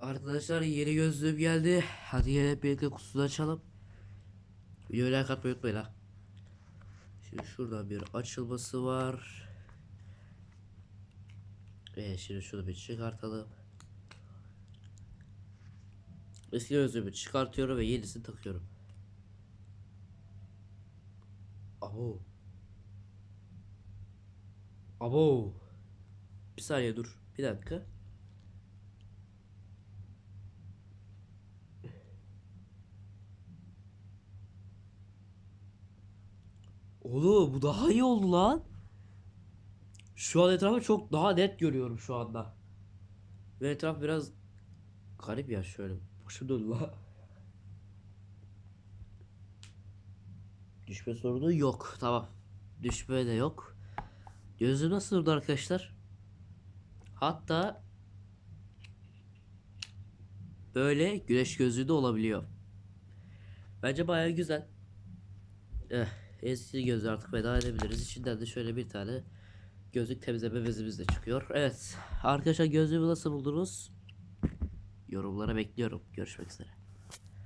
Arkadaşlar yeni gözlüğüm geldi. Hadi gelin hep birlikte kutusunu açalım. Videoyu like atmayı unutmayın ha. Şimdi şuradan bir açılması var. Evet şimdi şunu bir çıkartalım. Eski gözlüğümü çıkartıyorum ve yenisini takıyorum. Abo. Abo. Bir saniye dur. Bir dakika. Oğlum bu daha iyi oldu lan. Şu an etrafı çok daha net görüyorum şu anda. Ve etraf biraz garip ya şöyle. Başım döndü la. Düşme sorunu yok. Tamam. Düşme de yok. Gözüm nasıl durdu arkadaşlar? Hatta böyle güneş gözlüğü de olabiliyor. Bence bayağı güzel. Eh, eski gözü artık veda edebiliriz. İçinden de şöyle bir tane gözlük temizleme bezimiz de çıkıyor. Evet. Arkadaşlar gözlüğümü nasıl buldunuz? Yorumlara bekliyorum. Görüşmek üzere.